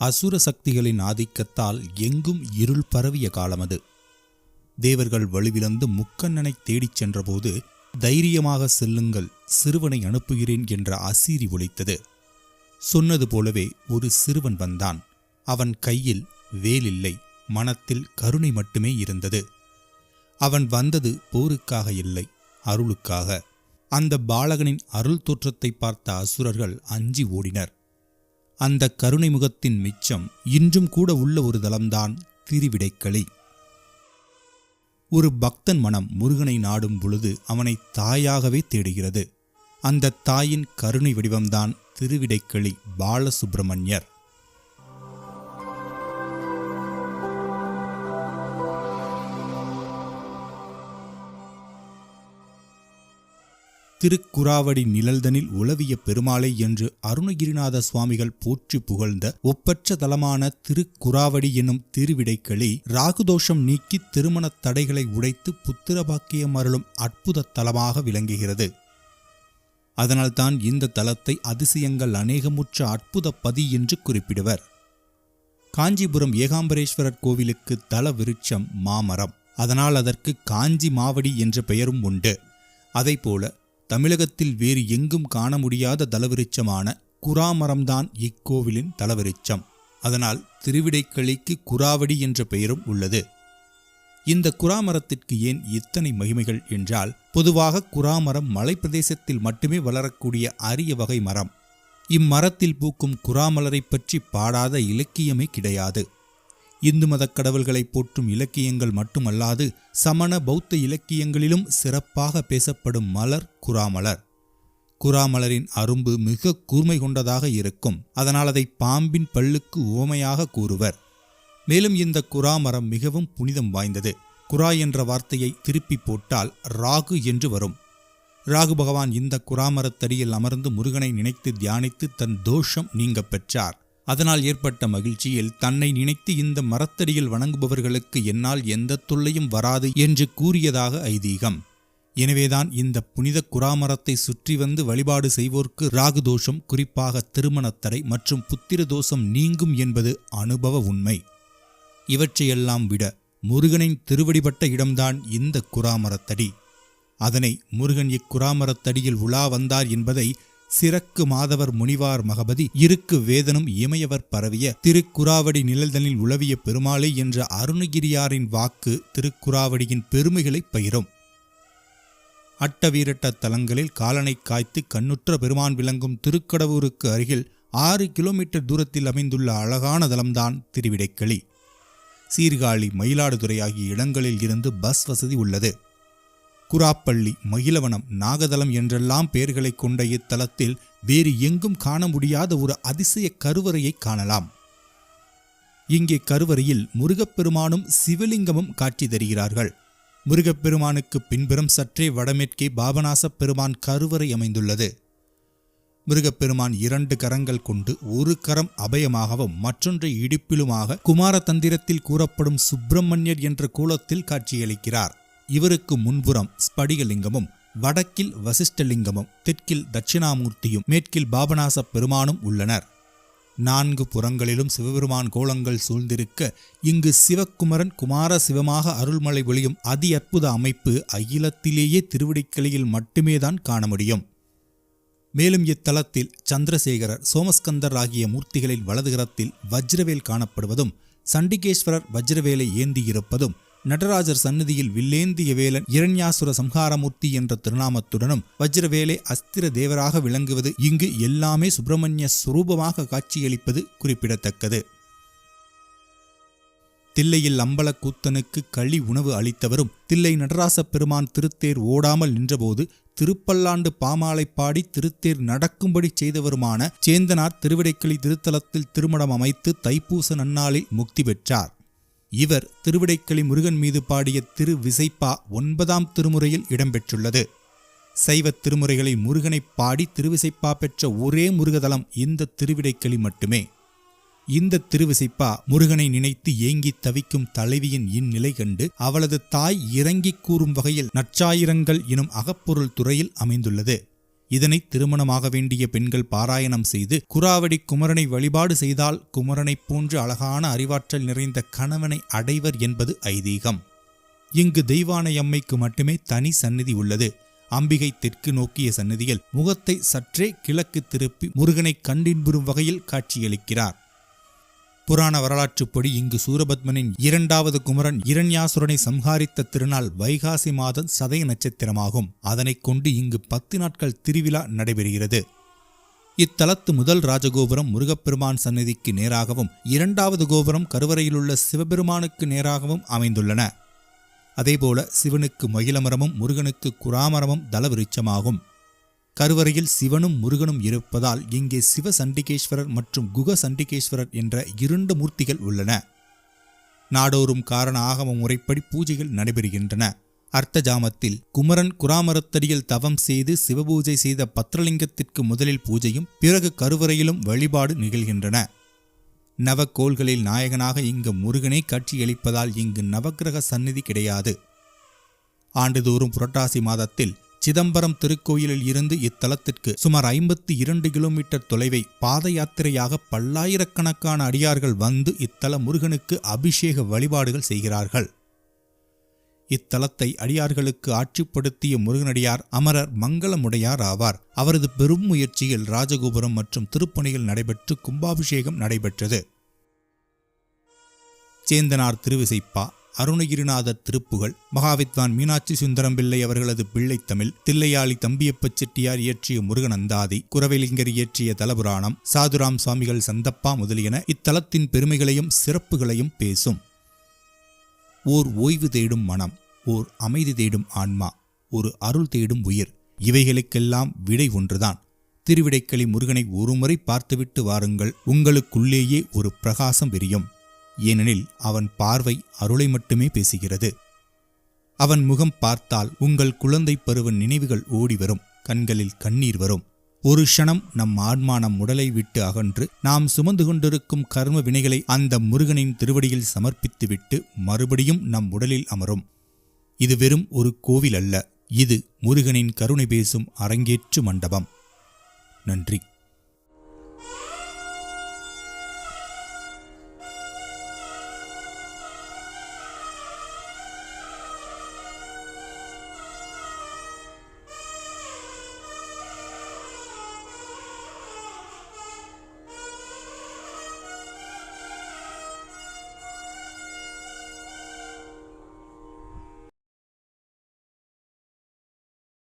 அசுர சக்திகளின் ஆதிக்கத்தால் எங்கும் இருள் பரவிய காலம் அது தேவர்கள் வலுவிழந்து முக்கண்ணனை தேடிச் சென்றபோது தைரியமாக செல்லுங்கள் சிறுவனை அனுப்புகிறேன் என்ற அசீரி ஒலித்தது. சொன்னது போலவே ஒரு சிறுவன் வந்தான். அவன் கையில் வேலில்லை மனத்தில் கருணை மட்டுமே இருந்தது. அவன் வந்தது போருக்காக இல்லை அருளுக்காக. அந்த பாலகனின் அருள் தோற்றத்தை பார்த்த அசுரர்கள் அஞ்சி ஓடினர். அந்த கருணை முகத்தின் மிச்சம் இன்றும் கூட உள்ள ஒரு தலம்தான் திருவிடைக்களி. ஒரு பக்தன் மனம் முருகனை நாடும் பொழுது அவனை தாயாகவே தேடுகிறது. அந்த தாயின் கருணை வடிவம்தான் திருவிடைக்களி பாலசுப்பிரமணியர் திருக்குறாவடி நிழல்தனில் உலவிய பெருமாளை என்று அருணகிரிநாத சுவாமிகள் போற்றி புகழ்ந்த ஒப்பற்ற தலமான திருக்குறாவடி என்னும் திருவிடைக்களி ராகுதோஷம் நீக்கி திருமணத் தடைகளை உடைத்து புத்திரபாக்கியம் அருளும் அற்புத தலமாக விளங்குகிறது. அதனால்தான் இந்த தலத்தை அதிசயங்கள் அநேகமுற்ற அற்புத பதி என்று குறிப்பிடுவர். காஞ்சிபுரம் ஏகாம்பரேஸ்வரர் கோவிலுக்கு தல விருட்சம் மாமரம். அதனால் அதற்கு காஞ்சி மாவடி என்ற பெயரும் உண்டு. அதைப்போல தமிழகத்தில் வேறு எங்கும் காண முடியாத தலவிருச்சமான குராமரம்தான் இக்கோவிலின் தலவிருச்சம். அதனால் திருவிடைக்களிக்கு குராவடி என்ற பெயரும் உள்ளது. இந்த குராமரத்திற்கு ஏன் இத்தனை மகிமைகள் என்றால் பொதுவாக குராமரம் மலைப்பிரதேசத்தில் மட்டுமே வளரக்கூடிய அரிய வகை மரம். இம்மரத்தில் பூக்கும் குராமலரை பற்றி பாடாத இலக்கியமே கிடையாது. இந்து மதக் கடவுள்களை போற்றும் இலக்கியங்கள் மட்டுமல்லாது சமண பௌத்த இலக்கியங்களிலும் சிறப்பாக பேசப்படும் மலர் குராமலர் குராமலரின் அரும்பு மிக கூர்மை கொண்டதாக இருக்கும். அதனால் அதை பாம்பின் பல்லுக்கு உவமையாக கூறுவர். மேலும் இந்த குராமரம் மிகவும் புனிதம் வாய்ந்தது. குரா என்ற வார்த்தையை திருப்பி போட்டால் ராகு என்று வரும். ராகு பகவான் இந்த குராமரத்தடியில் அமர்ந்து முருகனை நினைத்து தியானித்து தன் தோஷம் நீங்க பெற்றார். அதனால் ஏற்பட்ட மகிழ்ச்சியில் தன்னை நினைத்து இந்த மரத்தடியில் வணங்குபவர்களுக்கு என்னால் எந்த தொல்லையும் வராது என்று கூறியதாக ஐதீகம். எனவேதான் இந்த புனித குராமரத்தை சுற்றி வந்து வழிபாடு செய்வோர்க்கு ராகு தோஷம் குறிப்பாக திருமணத்தடை மற்றும் புத்திர தோஷம் நீங்கும் என்பது அனுபவ உண்மை. இவற்றையெல்லாம் விட முருகனின் திருவடிபட்ட இடம்தான் இந்த குராமரத்தடி. அதனை முருகன் இக்குராமரத்தடியில் உலா வந்தார் என்பதை சிறக்கு மாதவர் முனிவார் மகபதி இருக்கு வேதனும் இமயவர் பரவிய திருக்குறாவடி நிழல்தனில் உளவிய பெருமாளை என்ற அருணகிரியாரின் வாக்கு திருக்குறாவடியின் பெருமைகளை பகிரும் அட்டவீரட்ட தலங்களில் காலனை காய்த்து கண்ணுற்ற பெருமான் விளங்கும் திருக்கடவூருக்கு அருகில் ஆறு கிலோமீட்டர் தூரத்தில் அமைந்துள்ள அழகான தலம்தான் திருவிடைக்களி. சீர்காழி மயிலாடுதுறை ஆகிய இடங்களில் இருந்து பஸ் வசதி உள்ளது. குராப்பள்ளி மயிலவனம் நாகதலம் என்றெல்லாம் பெயர்களை கொண்ட இத்தலத்தில் வேறு எங்கும் காண முடியாத ஒரு அதிசய கருவறையை காணலாம். இங்கே கருவறையில் முருகப்பெருமானும் சிவலிங்கமும் காட்சி தருகிறார்கள். முருகப்பெருமானுக்கு பின்புறம் சற்றே வடமேற்கே பாபநாசப் பெருமான் கருவறை அமைந்துள்ளது. முருகப்பெருமான் இரண்டு கரங்கள் கொண்டு ஒரு கரம் அபயமாகவும் மற்றொன்றை இடிப்பிலுமாக குமாரதந்திரத்தில் கூறப்படும் சுப்பிரமணியர் என்ற கூலத்தில் காட்சியளிக்கிறார். இவருக்கு முன்புறம் ஸ்படிகலிங்கமும் வடக்கில் வசிஷ்டலிங்கமும் தெற்கில் தட்சிணாமூர்த்தியும் மேற்கில் பாபநாச பெருமானும் உள்ளனர். நான்கு புறங்களிலும் சிவபெருமான் கோலங்கள் சூழ்ந்திருக்க இங்கு சிவக்குமரன் குமார சிவமாக அருள்மலை ஒளியும் அதி அற்புத அமைப்பு அகிலத்திலேயே திருவிடைக்கிளையில் மட்டுமேதான் காண முடியும். மேலும் இத்தலத்தில் சந்திரசேகரர் சோமஸ்கந்தர் ஆகிய மூர்த்திகளின் வலதுகரத்தில் வஜ்ரவேல் காணப்படுவதும் சண்டிகேஸ்வரர் வஜ்ரவேலை ஏந்தியிருப்பதும் நடராஜர் சன்னதியில் வில்லேந்திய வேலன் இரண்யாசுர சம்ஹாரமூர்த்தி என்ற திருநாமத்துடனும் வஜ்ரவேலை அஸ்திர தேவராக விளங்குவது இங்கு எல்லாமே சுப்பிரமணிய சுரூபமாக காட்சியளிப்பது குறிப்பிடத்தக்கது. தில்லையில் அம்பலக்கூத்தனுக்கு களி உணவு அளித்தவரும் தில்லை நடராசப் பெருமான் திருத்தேர் ஓடாமல் நின்றபோது திருப்பல்லாண்டு பாமாலை பாடி திருத்தேர் நடக்கும்படி செய்தவருமான சேந்தனார் திருவிடைக்கிளி திருத்தலத்தில் திருமணம் அமைத்து தைப்பூச நன்னாளில் முக்தி பெற்றார். இவர் திருவிடைக்களி முருகன் மீது பாடிய திரு விசைப்பா ஒன்பதாம் திருமுறையில் இடம்பெற்றுள்ளது. சைவ திருமுறைகளை முருகனை பாடி திருவிசைப்பா பெற்ற ஒரே முருகதலம் இந்த திருவிடைக்களி மட்டுமே. இந்த திருவிசைப்பா முருகனை நினைத்து ஏங்கி தவிக்கும் தலைவியின் இந்நிலை கண்டு அவளது தாய் இறங்கிக் கூறும் வகையில் நற்சாயிரங்கள் எனும் அகப்பொருள் துறையில் அமைந்துள்ளது. இதனை திருமணமாக வேண்டிய பெண்கள் பாராயணம் செய்து குராவடி குமரனை வழிபாடு செய்தால் குமரனைப் போன்று அழகான அறிவாற்றல் நிறைந்த கணவனை அடைவர் என்பது ஐதீகம். இங்கு தெய்வானை அம்மைக்கு மட்டுமே தனி சந்நிதி உள்ளது. அம்பிகை தெற்கு நோக்கிய சந்நிதியில் முகத்தை சற்றே கிழக்கு திருப்பி முருகனை கண்டின்புறும் வகையில் காட்சியளிக்கிறார். புராண வரலாற்றுப்படி இங்கு சூரபத்மனின் இரண்டாவது குமரன் இரண்யாசுரனை சம்ஹாரித்த திருநாள் வைகாசி மாதம் சதய நட்சத்திரமாகும். அதனைக் கொண்டு இங்கு பத்து நாட்கள் திருவிழா நடைபெறுகிறது. இத்தலத்து முதல் ராஜகோபுரம் முருகப்பெருமான் சந்நிதிக்கு நேராகவும் இரண்டாவது கோபுரம் கருவறையிலுள்ள சிவபெருமானுக்கு நேராகவும் அமைந்துள்ளன. அதேபோல சிவனுக்கு மகிழமரமும் முருகனுக்கு குராமரமும் தலவிருச்சமாகும் கருவறையில் சிவனும் முருகனும் இருப்பதால் இங்கே சிவ சண்டிகேஸ்வரர் மற்றும் குக சண்டிகேஸ்வரர் என்ற இரண்டு மூர்த்திகள் உள்ளன. நாடோறும் காரண ஆகம முறைப்படி பூஜைகள் நடைபெறுகின்றன. அர்த்த ஜாமத்தில் குமரன் குராமரத்தடியில் தவம் செய்து சிவபூஜை செய்த பத்ரலிங்கத்திற்கு முதலில் பூஜையும் பிறகு கருவறையிலும் வழிபாடு நிகழ்கின்றன. நவக்கோள்களில் நாயகனாக இங்கு முருகனை காட்சியளிப்பதால் இங்கு நவக்கிரக சந்நிதி கிடையாது. ஆண்டுதோறும் புரட்டாசி மாதத்தில் சிதம்பரம் திருக்கோயிலில் இருந்து இத்தலத்திற்கு சுமார் ஐம்பத்தி இரண்டு கிலோமீட்டர் தொலைவை பாத யாத்திரையாக பல்லாயிரக்கணக்கான அடியார்கள் வந்து இத்தல முருகனுக்கு அபிஷேக வழிபாடுகள் செய்கிறார்கள். இத்தலத்தை அடியார்களுக்கு ஆட்சிப்படுத்திய முருகனடியார் அமரர் மங்களமுடையார் ஆவார். அவரது பெரும் முயற்சியில் ராஜகோபுரம் மற்றும் திருப்பணிகள் நடைபெற்று கும்பாபிஷேகம் நடைபெற்றது. சேந்தனார் திருவிசைப்பா அருணகிரிநாதர் திருப்புகழ் மகாவித்வான் மீனாட்சி சுந்தரம் பிள்ளை அவர்களது பிள்ளைத்தமிழ் தில்லையாளி தம்பியப்ப செட்டியார் இயற்றிய முருகனந்தாதி குரவைலிங்கர் இயற்றிய தலபுராணம் சாதுராம் சுவாமிகள் சந்தப்பா முதலியன இத்தலத்தின் பெருமைகளையும் சிறப்புகளையும் பேசும். ஓர் ஓய்வு தேடும் மனம் ஓர் அமைதி தேடும் ஆன்மா ஒரு அருள் தேடும் உயிர் இவைகளுக்கெல்லாம் விடை ஒன்றுதான். திருவிடைக்களி முருகனை ஒருமுறை பார்த்துவிட்டு வாருங்கள் உங்களுக்குள்ளேயே ஒரு பிரகாசம் விரியும். ஏனெனில் அவன் பார்வை அருளை மட்டுமே பேசுகிறது. அவன் முகம் பார்த்தால் உங்கள் குழந்தை பருவ நினைவுகள் ஓடி வரும் கண்களில் கண்ணீர் வரும். ஒரு க்ஷணம் நம் ஆன்மா நம் உடலை விட்டு அகன்று நாம் சுமந்து கொண்டிருக்கும் கர்ம வினைகளை அந்த முருகனின் திருவடியில் சமர்ப்பித்துவிட்டு மறுபடியும் நம் உடலில் அமரும். இது வெறும் ஒரு கோவில் அல்ல இது முருகனின் கருணை பேசும் அரங்கேற்று மண்டபம். நன்றி.